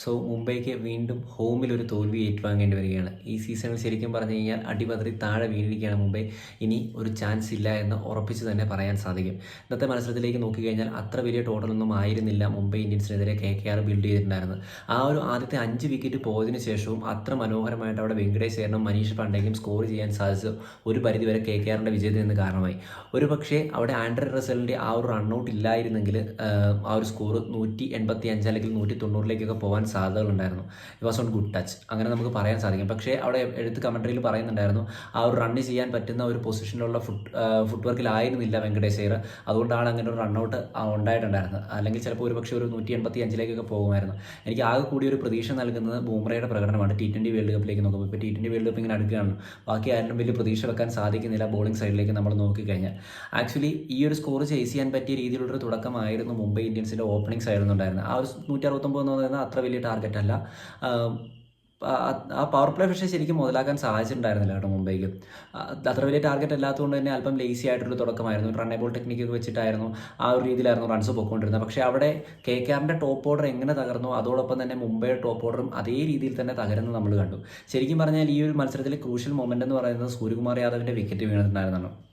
So മുംബൈക്ക് വീണ്ടും ഹോമിൽ ഒരു തോൽവി ഏറ്റുവാങ്ങേണ്ടി വരികയാണ്. ഈ സീസണിൽ ശരിക്കും പറഞ്ഞു കഴിഞ്ഞാൽ അടിപതറി താഴെ വീണിരിക്കുകയാണ് മുംബൈ. ഇനി ഒരു ചാൻസ് ഇല്ല എന്ന് ഉറപ്പിച്ച് തന്നെ പറയാൻ സാധിക്കും. ഇന്നത്തെ മത്സരത്തിലേക്ക് നോക്കിക്കഴിഞ്ഞാൽ അത്ര വലിയ ടോട്ടലൊന്നും ആയിരുന്നില്ല മുംബൈ ഇന്ത്യൻസിനെതിരെ കെ കെ ആർ ബിൽഡ് ചെയ്തിട്ടുണ്ടായിരുന്നത്. ആ ഒരു ആദ്യത്തെ അഞ്ച് വിക്കറ്റ് പോയതിനു ശേഷവും അത്ര മനോഹരമായിട്ട് അവിടെ വെങ്കടേഷ് ചേരനും മനീഷ് പാണ്ഡേക്കും സ്കോർ ചെയ്യാൻ സാധിച്ചു. ഒരു പരിധിവരെ കെ കെ ആറിന്റെ വിജയത്തിൽ നിന്ന് കാരണമായി. ഒരു പക്ഷേ അവിടെ ആൻഡ്രി റസലിന്റെ ആ ഒരു റണ്ണൗട്ട് ഇല്ലായിരുന്നെങ്കിൽ ആ ഒരു സ്കോർ നൂറ്റി എൺപത്തി അഞ്ച് അല്ലെങ്കിൽ നൂറ്റി തൊണ്ണൂറിലേക്കൊക്കെ പോകാൻ സാധ്യതകളുണ്ടായിരുന്നു. It was on good touch അങ്ങനെ നമുക്ക് പറയാൻ സാധിക്കും. പക്ഷേ അവിടെ എഴുത്ത് കമൻട്രിയിൽ പറയുന്നുണ്ടായിരുന്നു ആ ഒരു റണ്ണ് ചെയ്യാൻ പറ്റുന്ന ഒരു പൊസിഷനിലുള്ള ഫുട് ഫുട് വർക്കിലായിരുന്നില്ല വെങ്കടേഷ് അയ്യർ അതുകൊണ്ടാണ് അങ്ങനെ ഒരു റണ്ണൗട്ട് ഉണ്ടായിട്ടുണ്ടായിരുന്നത്. അല്ലെങ്കിൽ ചിലപ്പോൾ ഒരു പക്ഷേ ഒരു നൂറ്റി എൺപത്തി അഞ്ചിലേക്കൊക്കെ പോകുമായിരുന്നു. എനിക്ക് ആകെ കൂടി ഒരു പ്രതീക്ഷ നൽകുന്നത് ബൂമറയുടെ പ്രകടനമാണ്. ടി ട്വന്റി വേൾഡ് കപ്പിലേക്ക് നോക്കുമ്പോൾ. ഇപ്പോൾ ടി ട്വന്റി വേൾഡ് കപ്പ് ഇങ്ങനെ അടുക്കുകയാണ് ബാക്കി ആരും വലിയ പ്രതീക്ഷ വെക്കാൻ സാധിക്കുന്നില്ല ബോളിംഗ് സൈഡിലേക്ക് നമ്മൾ നോക്കിക്കഴിഞ്ഞാൽ. ആക്ച്വലി ഈ ഒരു സ്കോർ ചേസ് ചെയ്യാൻ പറ്റിയ രീതിയിലുള്ളൊരു തുടക്കമായിരുന്നു മുംബൈ ഇന്ത്യൻസിന്റെ ഓപ്പണിംഗ് സൈഡിൽ ഉണ്ടായിരുന്നത് ആ ഒരു നൂറ്റി അറുപത്തൊമ്പത് എന്ന് പറയുന്നത് അത്ര വലിയ ടാർഗറ്റ് അല്ല. ആ- പവർ പ്ലേ പക്ഷേ ശരിക്കും മുതലാക്കാൻ സാധിച്ചിട്ടുണ്ടായിരുന്നില്ല കേട്ടോ മുംബൈക്ക്. അത്ര വലിയ ടാർഗറ്റ് അല്ലാത്തതുകൊണ്ട് തന്നെ അല്പം ലേസി ആയിട്ടൊരു തുടക്കമായിരുന്നു. റൺ ബോൾ ടെക്നിക്കൊക്കെ വെച്ചിട്ടായിരുന്നു ആ ഒരു രീതിയിലായിരുന്നു റൺസ് പൊയ്ക്കൊണ്ടിരുന്നത് പക്ഷേ അവിടെ കെ കെ ആറിന്റെ ടോപ്പ് ഓർഡർ എങ്ങനെ തകർന്നു അതോടൊപ്പം തന്നെ മുംബൈയുടെ ടോപ്പ് ഓർഡറും അതേ രീതിയിൽ തന്നെ തകരുന്നത് നമ്മൾ കണ്ടു. ശരിക്കും പറഞ്ഞാൽ ഈ ഒരു മത്സരത്തിലെ ക്രൂഷ്യൽ മൊമെന്റ് എന്ന് പറയുന്നത് സൂര്യകുമാർ യാദവിന്റെ വിക്കറ്റ് വീണിട്ടുണ്ടായിരുന്നു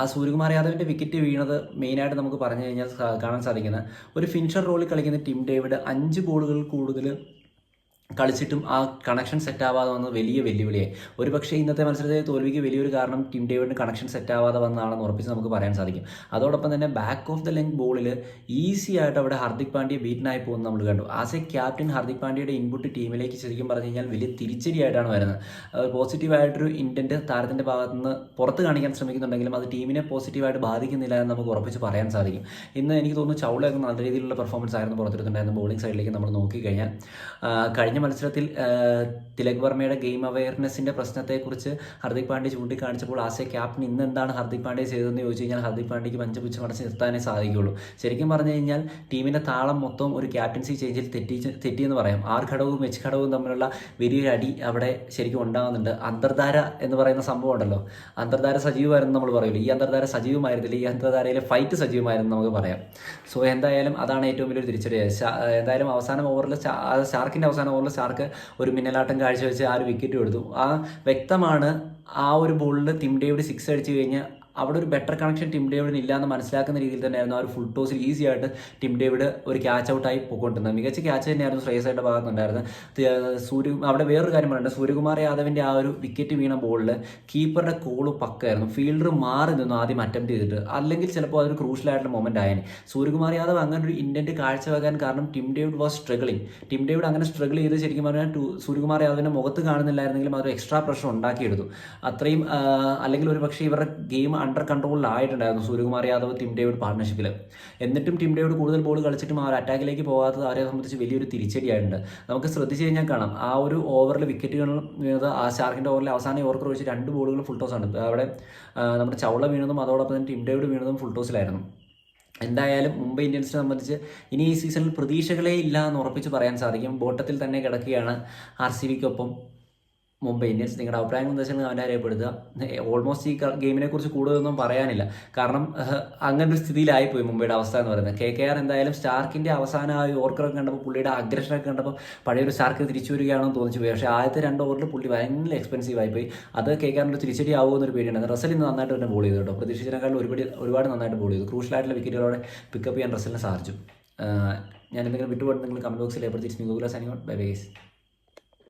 ആ സൂര്യകുമാർ യാദവിന്റെ വിക്കറ്റ് വീണത് മെയിനായിട്ട് നമുക്ക് പറഞ്ഞു കഴിഞ്ഞാൽ കാണാൻ സാധിക്കുന്നത്. ഒരു ഫിനിഷർ റോളിൽ കളിക്കുന്ന ടിം ഡേവിഡ് അഞ്ച് ബോളുകൾ കൂടുതൽ കളിച്ചിട്ടും ആ കണക്ഷൻ സെറ്റ് ആവാതെ വന്നത് വലിയ വെല്ലുവിളിയായി. ഒരു പക്ഷേ ഇന്നത്തെ മത്സരത്തെ തോൽവിക്ക് വലിയൊരു കാരണം ടീം ഡേവിഡിന് കണക്ഷൻ സെറ്റ് ആവാതെ വന്നതാണെന്ന് ഉറപ്പിച്ച് നമുക്ക് പറയാൻ സാധിക്കും. അതോടൊപ്പം തന്നെ ബാക്ക് ഓഫ് ദ ലെങ് ബോളിൽ ഈസി ആയിട്ട് അവിടെ ഹാർദിക് പാണ്ഡ്യ ബീറ്റനായി പോകുന്ന നമ്മൾ കണ്ടു. ആസ് എ ക്യാപ്റ്റൻ ഹാർദിക് പാണ്ഡ്യയുടെ ഇൻപുട്ട് ടീമിലേക്ക് ശരിക്കും പറഞ്ഞു കഴിഞ്ഞാൽ വലിയ തിരിച്ചടിയായിട്ടാണ് വരുന്നത്. പോസിറ്റീവായിട്ടൊരു ഇന്റന്റ് താരത്തിന്റെ ഭാഗത്ത് നിന്ന് പുറത്ത് കാണിക്കാൻ ശ്രമിക്കുന്നുണ്ടെങ്കിലും അത് ടീമിനെ പോസിറ്റീവായിട്ട് ബാധിക്കുന്നില്ല എന്ന് നമുക്ക് ഉറപ്പിച്ച് പറയാൻ സാധിക്കും. ഇന്ന് എനിക്ക് തോന്നുന്നു ചൗളയൊക്കെ നല്ല രീതിയിലുള്ള പെർഫോമൻസ് ആയിരുന്നു പുറത്തെടുത്തിട്ടുണ്ടായിരുന്നു ബോളിംഗ് സൈഡിലേക്ക് നമ്മൾ നോക്കിക്കഴിഞ്ഞാൽ. ആ, കഴിഞ്ഞ മത്സരത്തിൽ തിലക് വർമ്മയുടെ ഗെയിം അവയർനെസ്സിന്റെ പ്രശ്നത്തെക്കുറിച്ച് ഹർദിക് പാണ്ഡ്യ ചൂണ്ടിക്കാണിച്ചപ്പോൾ ആസ് എ ക്യാപ്റ്റൻ ഇന്ന് എന്താണ് ഹർദിക് പാണ്ഡ്യ ചെയ്തതെന്ന് ചോദിച്ചു കഴിഞ്ഞാൽ ഹർദിക് പാണ്ഡ്യയ്ക്ക് പഞ്ചപുച്ഛം അടച്ച് നിർത്താനേ സാധിക്കുകയുള്ളൂ. ശരിക്കും പറഞ്ഞു കഴിഞ്ഞാൽ ടീമിന്റെ താളം മൊത്തം ഒരു ക്യാപ്റ്റൻസി ചേഞ്ചിൽ തെറ്റി തെറ്റിയെന്ന് പറയാം. ആർ ഘടകവും എച്ച് ഘടകവും തമ്മിലുള്ള വലിയൊരു അടി അവിടെ ശരിക്കും ഉണ്ടാകുന്നുണ്ട്. അന്തർധാര എന്ന് പറയുന്ന സംഭവം ഉണ്ടല്ലോ. അന്തർധാര സജീവമായിരുന്നു നമ്മൾ പറയുള്ളൂ ഈ അന്തർധാര സജീവമായിരുന്നില്ല. ഈ അന്തർധാരയിലെ ഫൈറ്റ് സജീവമായിരുന്നു നമുക്ക് പറയാം. സോ എന്തായാലും അതാണ് ഏറ്റവും വലിയൊരു തിരിച്ചടി. എന്തായാലും അവസാന ഓവറിൽ ഷാർക്കിന്റെ അവസാന ഓവറിൽ ഷാർക്ക് ഒരു മിന്നലാട്ടം കാഴ്ചവെച്ച് ആ ഒരു വിക്കറ്റ് എടുത്തു. ആ വ്യക്തമാണ് ആ ഒരു ബോളിൽ തിം ഡേവിഡ് സിക്സ് അടിച്ചു കഴിഞ്ഞാൽ അവിടെ ഒരു ബെറ്റർ കണക്ഷൻ ടിം ഡേവിഡിന് ഇല്ലാന്ന് മനസ്സിലാക്കുന്ന രീതിയിൽ തന്നെയായിരുന്നു ആ ഒരു ഫുൾ ടോസിൽ ഈസി ആയിട്ട് ടിം ഡേവിഡ് ഒരു ക്യാച്ച് ഔട്ടായി പോയിക്കൊണ്ടിരുന്നത്. മികച്ച ക്യാച്ച് തന്നെയായിരുന്നു ശ്രേയസായിട്ട് ഭാഗത്തുണ്ടായിരുന്നത് സൂര്യ അവിടെ വേറൊരു കാര്യം പറയുന്നത് സൂര്യകുമാർ യാദവിന്റെ ആ ഒരു വിക്കറ്റ് വീണ ബോളിൽ കീപ്പറുടെ കോൾ പക്കായിരുന്നു. ഫീൽഡർ മാറി നിന്നു ആദ്യം അറ്റംപ്റ്റ് ചെയ്തിട്ട്. അല്ലെങ്കിൽ ചിലപ്പോൾ അതൊരു ക്രൂഷ്യൽ ആയിട്ടുള്ള മൊമെന്റ് ആയേനെ. സൂര്യകുമാർ യാദവ് അങ്ങനെ ഒരു ഇന്റന്റ് കാഴ്ചവെക്കാൻ കാരണം Tim David was struggling Tim David അങ്ങനെ സ്ട്രഗിൾ ചെയ്ത് ശരിക്കും പറഞ്ഞാൽ സൂര്യകുമാർ യാദവിന്റെ മുഖത്ത് കാണുന്നില്ലായിരുന്നെങ്കിലും അതൊരു എക്സ്ട്രാ പ്രഷർ ഉണ്ടാക്കിയെടുത്തു. അത്രയും അല്ലെങ്കിൽ ഒരു പക്ഷേ ഇവരുടെ ഗെയിം അണ്ടർ കൺട്രോളിലായിട്ടുണ്ടായിരുന്നു സൂര്യകുമാർ യാദവ് ടിം ഡേവിഡ് പാർട്ണർഷിപ്പിൽ എന്നിട്ടും ടിം ഡേവിഡ് കൂടുതൽ ബോൾ കളിച്ചിട്ടും ആ ഒരു അറ്റാക്കിലേക്ക് പോകാത്തത് അവരെ സംബന്ധിച്ച് വലിയൊരു തിരിച്ചടിയായിട്ടുണ്ട്. നമുക്ക് ശ്രദ്ധിച്ച് കഴിഞ്ഞാൽ കാണാം. ആ ഒരു ഓവറിൽ വിക്കറ്റുകൾ വീണത് ആ ഷാർക്കിന്റെ ഓവറിൽ അവസാന ഓവർ വെച്ച് രണ്ട് ബോളുകൾ ഫുൾ ടോസ് ആണ്. അവിടെ നമ്മുടെ ചൗള വീണതും അതോടൊപ്പം തന്നെ ടിം ഡേവിഡ് വീണതും ഫുൾ ടോസിലായിരുന്നു എന്തായാലും മുംബൈ ഇന്ത്യൻസിനെ സംബന്ധിച്ച് ഇനി ഈ സീസണിൽ പ്രതീക്ഷകളേ ഇല്ല എന്ന് ഉറപ്പിച്ച് പറയാൻ സാധിക്കും. ബോട്ടത്തിൽ തന്നെ കിടക്കുകയാണ് ആർ സി ബിക്കൊപ്പം. മുംബൈ ഇന്ത്യൻസ്. നിങ്ങളുടെ അഭിപ്രായങ്ങൾ എന്താ വെച്ചാൽ അവന്റെ അറിയപ്പെടുത്തുക ഓൾമോസ്റ്റ് ഈ ഗെയിമിനെ കുറിച്ച് കൂടുതലൊന്നും പറയാനില്ല. കാരണം അങ്ങനെ ഒരു സ്ഥിതിയിലായിപ്പോയി മുംബൈയുടെ അവസ്ഥ എന്ന് പറയുന്നത്. കെ കെ ആർ എന്തായാലും സ്റ്റാർക്കിന്റെ അവസാന ആ ഓർക്കറൊക്കെ കണ്ടപ്പോൾ പുള്ളിയുടെ അഗ്രഷനൊക്കെ കണ്ടപ്പോൾ പഴയൊരു സ്റ്റാർക്ക് തിരിച്ചു വരികയാണെന്ന് തോന്നിച്ചു പോയി. പക്ഷേ ആദ്യത്തെ രണ്ട് ഓവറിൽ പുള്ളി ഭയങ്കര എക്സ്പെൻസീവ് ആയിപ്പോയി. അത് കെ കെ ആറിന്റെ തിരിച്ചടി ആവുമെന്നൊരു പേടിയാണ് റസൽ ഇന്ന് നന്നായിട്ട് തന്നെ ബോൾ ചെയ്തു കേട്ടോ. പ്രതീക്ഷിച്ചതിനേക്കാൾ ഒരുപാട് ഒരുപാട് നന്നായിട്ട് ബോൾ ചെയ്തു. ക്രൂഷ്യലായിട്ടുള്ള വിക്കറ്റുകളോടെ പിക്കപ്പ് ചെയ്യാൻ റസലിനെ സാധിച്ചു. ഞാൻ എന്തെങ്കിലും വിട്ടുപോയിട്ട് നിങ്ങൾ കമന്റ് ബോക്സിൽ തിരിച്ച് ഗൂഗിൾ സൈനിങ് ബൈ ബൈസ്